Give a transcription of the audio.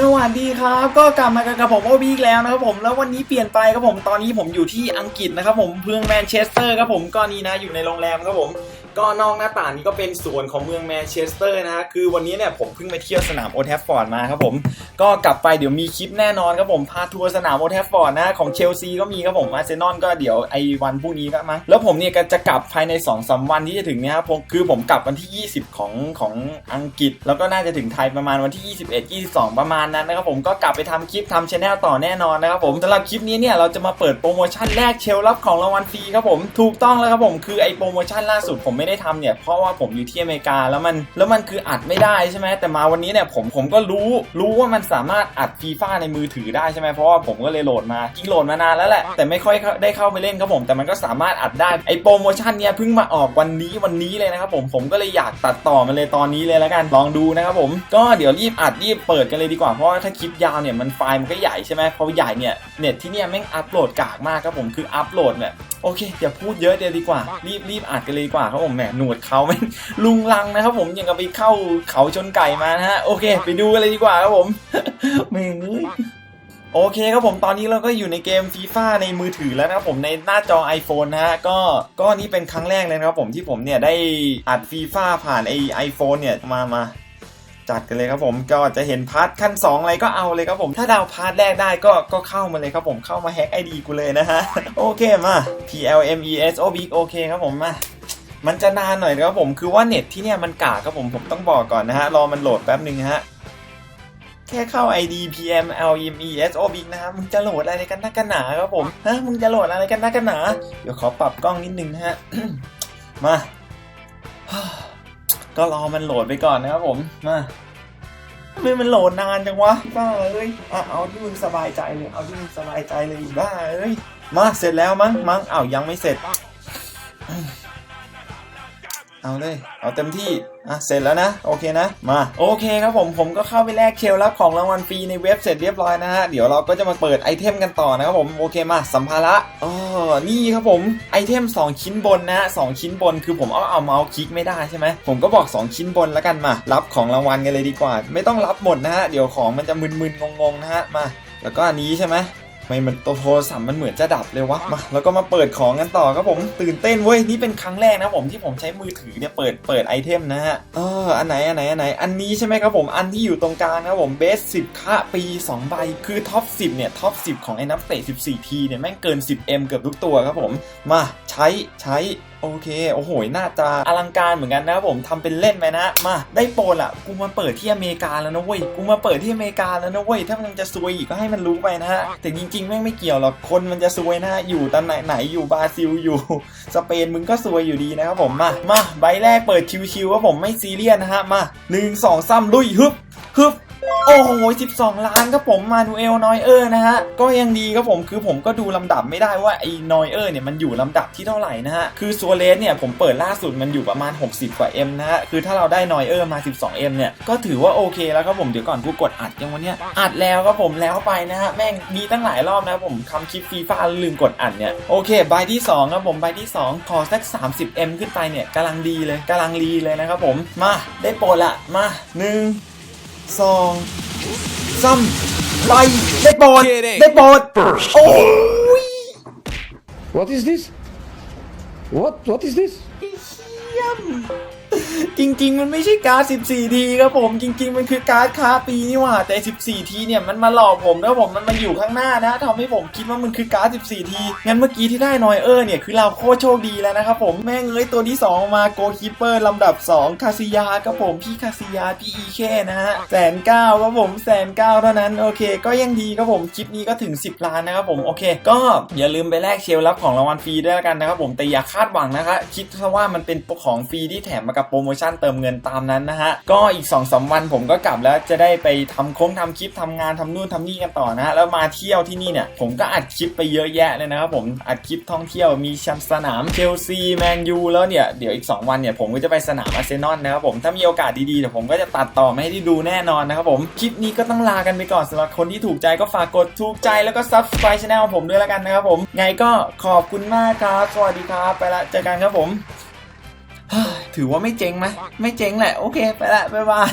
สวัสดีครับ ก็กลับมากับผมโอบีอีกแล้วนะครับผมแล้ววันนี้เปลี่ยนไปครับผมตอนนี้ผมอยู่ที่อังกฤษนะครับผมเพื่องแมนเชสเตอร์ครับผมก็นี่นะอยู่ในโรงแรมครับผม ก็นอกหน้าต่างนี้ก็เป็นส่วนของเมืองแมนเชสเตอร์นะ คือวันนี้เนี่ยผมเพิ่งไปเที่ยวสนามโอแทฟฟอร์ดมาครับผม ก็กลับไปเดี๋ยวมีคลิปแน่นอนครับผมพาทัวร์สนามโอแทฟฟอร์ดนะของเชลซีก็มีครับผมอาร์เซนอลก็เดี๋ยวไอ้วันพรุ่งนี้ก็มั้งแล้วผมเนี่ยก็จะกลับภายใน2อสวันที่จะถึงเนี่ยครับผมคือผมกลับวันที่ 20 ของของอังกฤษ แล้วก็น่าจะถึงไทยประมาณวันที่ 21 22 ประมาณนั้นนะครับผมก็กลับไปทำคลิปทำชแนลต่อแน่นอนนะครับผมสำหรับคลิปนี้เนี่ยเราจะมาเปิดโปรโมชั่นแรกเชลรับของรางวัลฟรีครับผมถูกต้องแล้วครับผมคือไอโปรโมชั่นล่าสุดผมไม่ได้ทำเนี่ยเพราะว่าผมอยู่ที่อเมริกาแล้วมันแล้วมันคืออัดไม่ได้ใช่ไหมแต่มาวันนี้เนี่ยผมผมก็รู้รู้ว่ามันสามารถอัดฟีฟ่าในมือถือได้ใช่ไหมเพราะว่าผมก็เลยโหลดมาจริงโหลดมานานแล้วแหละแต่ไม่ค่อยได้เข้าไปเล่นครับผม แต่มันก็สามารถอัดได้ไอโปรโมชั่นเนี่ยเพิ่งมาออกวันนี้วันนี้เลยนะครับผมผมก็เลยอยากตัดต่อมันเลยตอนนี้เลยแล้วกันลองดูนะครับผมก็เดี๋ยวรีบอัดรีบเปิดกันเลยดีกว่าเพราะว่าถ้าคลิปยาวเนี่ยมันไฟล์มันก็ใหญ่ใช่ไหมพอใหญ่เนี่ยเน็ตที่เนี่ยแม่งอัปโหลดกากมากครับผมคืออัปโหลดเนี่ยโอเคอย่าพูดเยอะเดี๋ยวดีกว่ารีบรีบอัดกันเลยดีกว่าครับผมแหมหนวดเขาแม่งลุงลังนะครับผมยังกับไปเข้าเขาชนไก่มานะฮะโอเค ไปดูกันเลยดีกว่าครับผมไม่งเอ้ยโอเคครับผมตอนนี้เราก็อยู่ในเกมฟีฟ่าในมือถือแล้วนะครับผมในหน้าจอ iPhone นะฮะก็ก็นี่เป็นครั้งแรกเลยนะครับผมที่ผมเนี่ยได้อัดฟีฟ่าผ่านไอไอโฟนเนี่ยมามาจัดกันเลยครับผมก็จะเห็นพาร์ทขั้น 2 อะไรก็เอาเลยครับผมถ้าดาวพาร์ทแรกได้ก็ก็เข้ามาเลยครับผมเข้ามาแฮ็กไอดีกูเลยนะฮะ โอเคมา P L M E S O B โอเคครับผมมา มันจะนานหน่อยนะครับผมคือว่าเน็ตที่เนี่ยมันกากครับผมผมต้องบอกก่อนนะฮะรอมันโหลดแป๊บหนึ่งฮะแค่เข้า ID PM L M E S O B นะฮะมึงจะโหลดอะไรกันนักกันหนาครับผมฮะมึงจะโหลดอะไรกันนักกันหนาเดี๋ยวขอปรับกล้องนิดนึงนะฮะมาก็รอมันโหลดไปก่อนนะครับผมมาทำไมมันโหลดนานจังวะบ้าเอ้ยอะเอาที่มึงสบายใจเลยเอาที่มึงสบายใจเลยบ้าเอ้ยมาเสร็จแล้วมั้งมั้งอ้าวยังไม่เสร็จ เอาเลย เอาเต็มที่ อะ เสร็จแล้วนะ โอเคนะ มา โอเคครับผม ผมก็เข้าไปแลกเชลรับของรางวัลฟรีในเว็บเสร็จเรียบร้อยนะฮะ เดี๋ยวเราก็จะมาเปิดไอเทมกันต่อนะครับผม โอเคมา สัมภาระอ๋อนี่ครับผม ไอเทม 2 ชิ้นบนนะฮะสองชิ้นบน คือผมเอาเอาเมาส์คลิกไม่ได้ใช่ไหม ผมก็บอก 2 ชิ้นบนแล้วกันมา รับของรางวัลกันเลยดีกว่า ไม่ต้องรับหมดนะฮะ เดี๋ยวของมันจะมึนๆงงๆนะฮะ มา แล้วก็อันนี้ใช่ไหม ไม่มันตัวโทรศัพท์มันเหมือนจะดับเลยวะมาแล้วก็มาเปิดของกันต่อครับผมตื่นเต้นเว้ยนี่เป็นครั้งแรกนะผมที่ผมใช้มือถือเนี่ยเปิดเปิดไอเทมนะฮะเอออันไหนอันไหนอันไหนอันนี้ใช่ไหมครับผมอันที่อยู่ตรงกลางนะครับผมเบส10ค่าปี2ใบคือท็อป10เนี่ยท็อป10 ของไอ้นักเตะ14ทีเนี่ยแม่งเกิน 10M เกือบทุกตัวครับผมมาใช้ใช้โอเค โอ้โหหน้าตาอลังการเหมือนกันนะครับผมทำเป็นเล่นไปนะ มา ได้โปรละกูมาเปิดที่อเมริกาแล้วนะเว้ย กูมาเปิดที่อเมริกาแล้วนะเว้ย ถ้ามันจะซวยอีกก็ให้มันรู้ไปนะฮะ แต่จริงๆแม่งไม่เกี่ยวหรอก คนมันจะซวยนะฮะอยู่ตอนไหนไหนอยู่บราซิลอยู่ สเปนมึงก็ซวยอยู่ดีนะครับผม มา มา ใบแรกเปิดชิวๆครับผมไม่ซีเรียสนะฮะ มาหนึ่งสองสามลุยฮึบฮึบ โอ้โห 12 ล้านครับผมมานูเอลนอยเออร์นะฮะ ก็ยังดีครับผมคือผมก็ดูลำดับไม่ได้ว่าไอ้นอยเออร์เนี่ยมันอยู่ลำดับที่เท่าไหร่นะฮะ คือซัวเลสเนี่ยผมเปิดล่าสุดมันอยู่ประมาณ 60 กว่า M นะฮะ คือถ้าเราได้นอยเออร์มา 12M เนี่ย ก็ถือว่าโอเคแล้วครับผมเดี๋ยวก่อนกูกดอัดยังวันเนี้ยอัดแล้วครับผมแล้วไปนะฮะ แม่งมีตั้งหลายรอบนะผมทำคลิปฟีฟ่าลืมกดอัดเนี่ยโอเคใบที่2ครับผมใบที่ 2 ขอสัก 30M ขึ้นไปเนี่ยกำลังดีเลยกำลังรีเลยนะครับผมมาได้โปรดละมาหนึ่ง สองซ้ำไล่ได้โปรดได้โปรดโอ้ย What is this? What? What is this? เยี่ยม จริง ๆ มันไม่ใช่การ์ด14 ทีครับผมจริง ๆ มันคือการ์ดค้าปีนี่หว่าแต่ 14 ทีเนี่ยมันมาหลอกผมแล้วผมมันมาอยู่ข้างหน้านะทำให้ผมคิดว่ามันคือการ์ด14 ทีงั้นเมื่อกี้ที่ได้นอยเออร์เนี่ยคือเราโคตรโชคดีแล้วนะครับผมแม่งเอ้ยตัวที่ 2 มาโกคิปเปอร์ลำดับ 2 คาซิยาครับผมพี่คาซิยาพี่อีเคนะฮะแสนเก้าครับผมแสนเก้าเท่านั้นโอเค ก็ยังดีครับผมคลิปนี้ก็ถึง 10 ล้านนะครับผมโอเค ก็อย่าลืมไปแลกเชลรับของรางวัลฟรีด้วยกันนะครับผมแต่อย่าคาดหวังนะคะคิดซะว่ามันเป็นของฟรีที่แถมมากับโปรรโมชั่นเติมเงินตามนั้นนะฮะ ก็อีก2อสวันผมก็กลับแล้วจะได้ไปทำโค้งทำคลิปทำงานทำนู่นทำนี่กันต่อนะฮะ แล้วมาเที่ยวที่นี่เนี่ย ผมก็อัดคลิปไปเยอะแยะเลยนะครับผมอัดคลิปท่องเที่ยวมีแชมป์สนามเชลซีแมนยูแล้วเนี่ยเดี๋ยวอีก 2 วันเนี่ยผมก็จะไปสนามอาร์เซนอลนะครับผมถ้ามีโอกาสดีๆเดี๋ยวผมก็จะตัดต่อมาให้ได้ดูแน่นอนนะครับผมคลิปนี้ก็ต้องลากันไปก่อนสำหรับคนที่ถูกใจก็ฝากกดถูกใจแล้วก็ subscribe channel ผมด้วยแล้วกันนะครับผมไงก็ขอบคุณมากครับสวัสดีครับไปละเจอกันครับผม ถือว่าไม่เจ๊งไหมไม่เจ๊งแหละ โอเค ไปละบ๊ายบาย